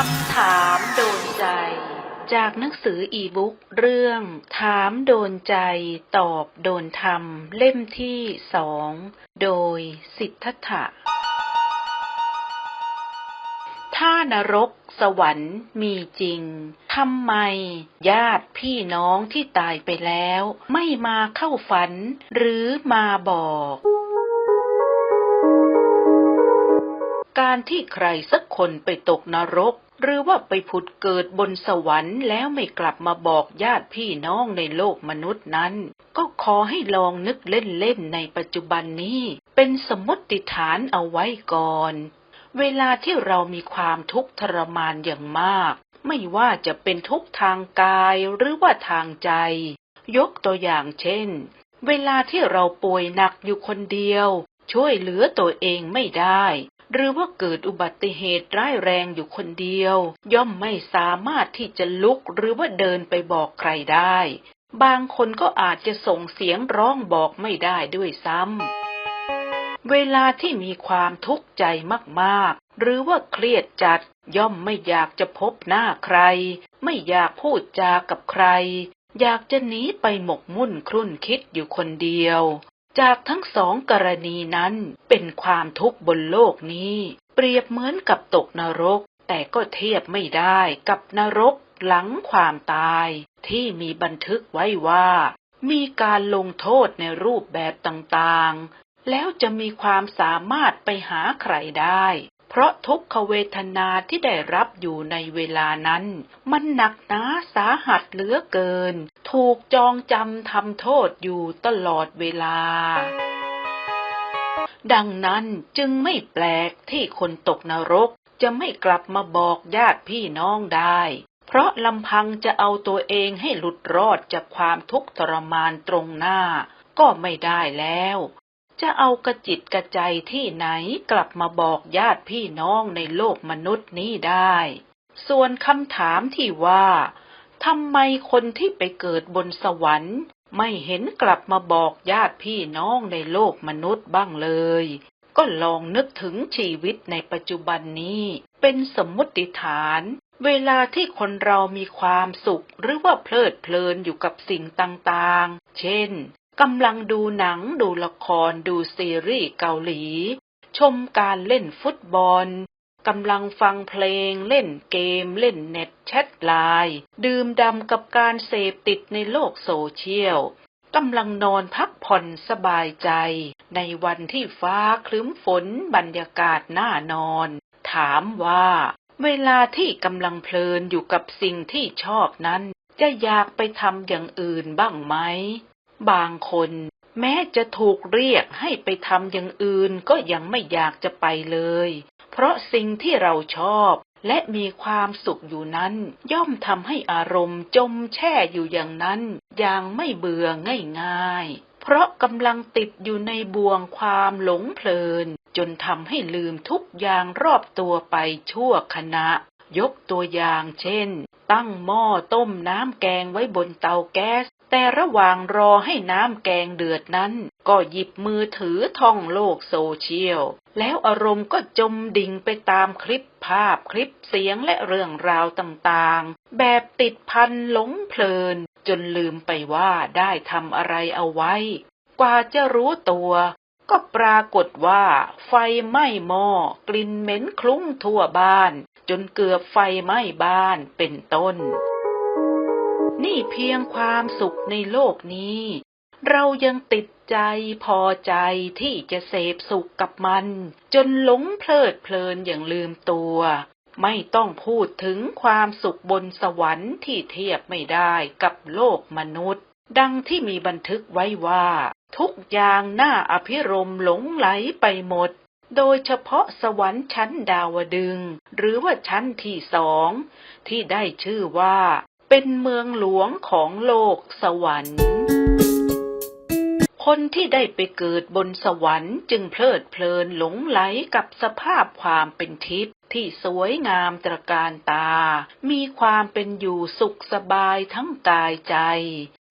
คำถามโดนใจ จากหนังสืออีบุ๊กเรื่อง ถามโดนใจ ตอบโดนธรรม เล่มที่สองโดยสิทธัตถะถ้านรกสวรรค์มีจริง ทำไม ญาติพี่น้องที่ตายไปแล้ว ไม่มาเข้าฝันหรือมาบอก การที่ใครสักคนไปตกนรก หรือว่าไปผุดเกิดบนสวรรค์แล้วไม่กลับมาบอกญาติพี่น้องในโลกมนุษย์นั้น ก็ขอให้ลองนึกเล่นๆในปัจจุบันนี้ เป็นสมมติฐานเอาไว้ก่อน เวลาที่เรามีความทุกข์ทรมานอย่างมาก ไม่ว่าจะเป็นทุกข์ทางกายหรือว่าทางใจ ยกตัวอย่างเช่น เวลาที่เราป่วยหนักอยู่คนเดียวช่วยเหลือตัวเองไม่ได้ หรือว่าเกิดอุบัติเหตุร้ายแรงอยู่คนเดียว ย่อมไม่สามารถที่จะลุกหรือว่าเดินไปบอกใครได้ บางคนก็อาจจะส่งเสียงร้องบอกไม่ได้ด้วยซ้ำ เวลาที่มีความทุกข์ใจมากๆ หรือว่าเครียดจัด ย่อมไม่อยากจะพบหน้าใคร ไม่อยากพูดจากับใคร อยากจะหนีไปหมกมุ่นครุ่นคิดอยู่คนเดียว จากทั้งสองกรณีนั้นเป็นความทุกข์บนโลกนี้ เปรียบเหมือนกับตกนรก แต่ก็เทียบไม่ได้กับนรกหลังความตาย ที่มีบันทึกไว้ว่า มีการลงโทษในรูปแบบต่างๆ แล้วจะมีความสามารถไปหาใครได้ เพราะทุกขเวทนาที่ได้รับอยู่ในเวลานั้น มันหนักหนาสาหัสเหลือเกิน ถูกจองจำทำโทษอยู่ตลอดเวลา ดังนั้นจึงไม่แปลกที่คนตกนรกจะไม่กลับมาบอกญาติพี่น้องได้ เพราะลำพังจะเอาตัวเองให้หลุดรอดจากความทุกข์ทรมานตรงหน้า ก็ไม่ได้แล้ว จะเอากระจิตกระใจที่ไหนกลับมาบอกญาติพี่น้องในโลกมนุษย์นี้ได้ ส่วนคำถามที่ว่าทำไมคนที่ไปเกิดบนสวรรค์ ไม่เห็นกลับมาบอกญาติพี่น้องในโลกมนุษย์บ้างเลย ก็ลองนึกถึงชีวิตในปัจจุบันนี้ เป็นสมมติฐาน เวลาที่คนเรามีความสุขหรือว่าเพลิดเพลินอยู่กับสิ่งต่างๆ เช่น กำลังดูหนังดูละครดูซีรีส์เกาหลี ชมการเล่นฟุตบอลกำลังฟังเพลง เล่นเกม เล่นเน็ตแชทไลน์ดื่มดำกับการเสพติดในโลกโซเชียลกำลังนอนพักผ่อนสบายใจ ในวันที่ฟ้าคลึ้มฝนบรรยากาศน่านอน ถามว่า เวลาที่กำลังเพลินอยู่กับสิ่งที่ชอบนั้น จะอยากไปทำอย่างอื่นบ้างไหม บางคนแม้จะถูกเรียกให้ไปทำอย่างอื่นก็ยังไม่อยากจะไปเลย เพราะสิ่งที่เราชอบและมีความสุขอยู่นั้น ย่อมทำให้อารมณ์จมแช่อยู่อย่างนั้น อย่างไม่เบื่อง่ายๆ เพราะกำลังติดอยู่ในบ่วงความหลงเพลิน จนทำให้ลืมทุกอย่างรอบตัวไปชั่วขณะ ยกตัวอย่างเช่น ตั้งหม้อต้มน้ำแกงไว้บนเตาแก๊ส แต่ระหว่างรอให้น้ำแกงเดือดนั้น ก็หยิบมือถือท่องโลกโซเชียล แล้วอารมณ์ก็จมดิ่งไปตามคลิปภาพคลิปเสียงและเรื่องราวต่างๆ แบบติดพันหลงเพลิน จนลืมไปว่าได้ทำอะไรเอาไว้ กว่าจะรู้ตัว ก็ปรากฏว่า ไฟไหม้หม้อกลิ่นเหม็นคลุ้งทั่วบ้าน จนเกือบไฟไหม้บ้านเป็นต้น นี่เพียงความสุขในโลกนี้ เรายังติดใจพอใจที่จะเสพสุขกับมัน จนหลงเพลิดเพลินอย่างลืมตัว ไม่ต้องพูดถึงความสุขบนสวรรค์ที่เทียบไม่ได้กับโลกมนุษย์ ดังที่มีบันทึกไว้ว่า ทุกอย่างน่าอภิรมหลงไหลไปหมด โดยเฉพาะสวรรค์ชั้นดาวดึง หรือว่าชั้นที่สอง ที่ได้ชื่อว่า เป็นเมืองหลวงของโลกสวรรค์ คนที่ได้ไปเกิดบนสวรรค์จึงเพลิดเพลินหลงไหลกับสภาพความเป็นทิพย์ที่สวยงามตระการตา มีความเป็นอยู่สุขสบายทั้งกายใจ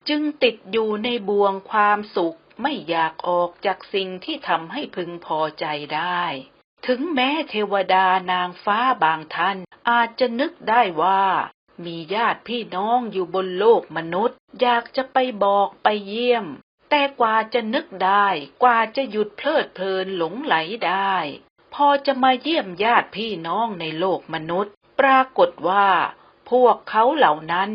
จึงติดอยู่ในบ่วงความสุขไม่อยากออกจากสิ่งที่ทำให้พึงพอใจได้ ถึงแม้เทวดานางฟ้าบางท่านอาจจะนึกได้ว่า มีญาติพี่น้องอยู่บนโลกมนุษย์ อยากจะไปบอกไปเยี่ยม แต่กว่าจะนึกได้ กว่าจะหยุดเพลิดเพลินหลงไหลได้ พอจะมาเยี่ยมญาติพี่น้องในโลกมนุษย์ ปรากฏว่า พวกเขาเหล่านั้น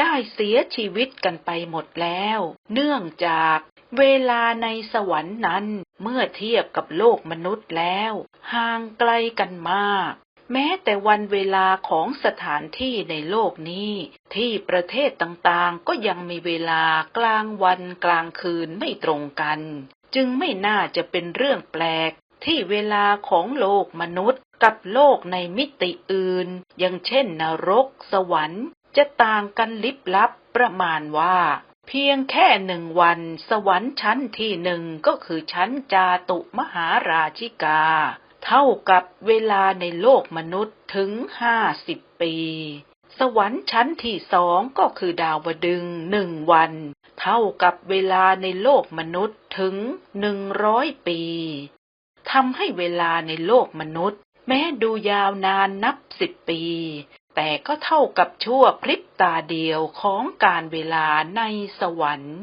ได้เสียชีวิตกันไปหมดแล้ว เนื่องจากเวลาในสวรรค์นั้นเมื่อเทียบกับโลกมนุษย์แล้ว ห่างไกลกันมาก แม้แต่วันเวลาของสถานที่ในโลกนี้ ที่ประเทศต่างๆ ก็ยังมีเวลากลางวันกลางคืนไม่ตรงกัน จึงไม่น่าจะเป็นเรื่องแปลก ที่เวลาของโลกมนุษย์กับโลกในมิติอื่น อย่างเช่นนรก สวรรค์ จะต่างกันลิบลับประมาณว่า เพียงแค่หนึ่งวัน สวรรค์ชั้นที่หนึ่งก็คือชั้นจาตุมหาราชิกา เท่ากับเวลาในโลกมนุษย์ถึงห้าสิบปี สวรรค์ชั้นที่สองก็คือดาวดึงหนึ่งวัน เท่ากับเวลาในโลกมนุษย์ถึงหนึ่งร้อยปีทำให้เวลาในโลกมนุษย์ แม้ดูยาวนานนับสิบปี แต่ก็เท่ากับชั่วพริบตาเดียวของการเวลาในสวรรค์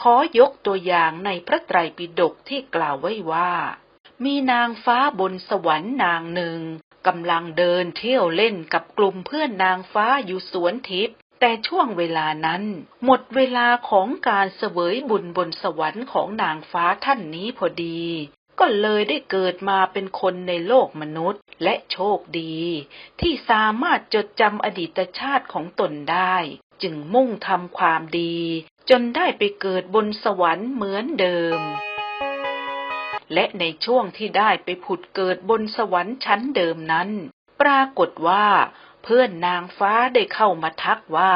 ขอยกตัวอย่างในพระไตรปิฎกที่กล่าวไว้ว่า มีนางฟ้าบนสวรรค์นางหนึ่งกำลังเดินเที่ยวเล่นกับกลุ่มเพื่อนนางฟ้าอยู่สวนทิพย์แต่ช่วงเวลานั้น หมดเวลาของการเสวยบุญบนสวรรค์ของนางฟ้าท่านนี้พอดี ก็เลยได้เกิดมาเป็นคนในโลกมนุษย์ และโชคดี ที่สามารถจดจำอดีตชาติของตนได้ จึงมุ่งทำความดี จนได้ไปเกิดบนสวรรค์เหมือนเดิม และในช่วงที่ได้ไปผุดเกิดบนสวรรค์ชั้นเดิมนั้น ปรากฏว่า เพื่อนนางฟ้าได้เข้ามาทักว่า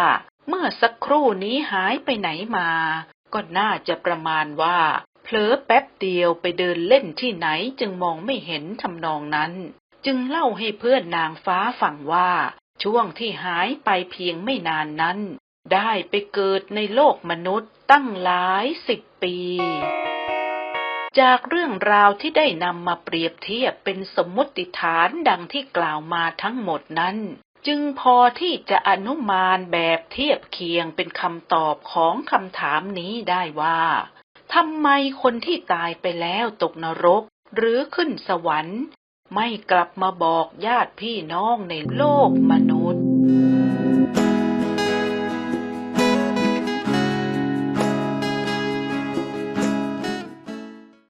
เมื่อสักครู่นี้หายไปไหนมา ก็น่าจะประมาณว่า เผลอแป๊บเดียวไปเดินเล่นที่ไหนจึงมองไม่เห็นทำนองนั้น จึงเล่าให้เพื่อนนางฟ้าฟังว่า ช่วงที่หายไปเพียงไม่นานนั้น ได้ไปเกิดในโลกมนุษย์ตั้งหลายสิบปี จากเรื่องราวที่ได้นำมาเปรียบเทียบเป็นสมมติฐานดังที่กล่าวมาทั้งหมดนั้น จึงพอที่จะอนุมานแบบเทียบเคียงเป็นคำตอบของคำถามนี้ได้ว่าทำไมคนที่ตายไปแล้วตกนรก หรือขึ้นสวรรค์ ไม่กลับมาบอกญาติพี่น้องในโลกมนุษย์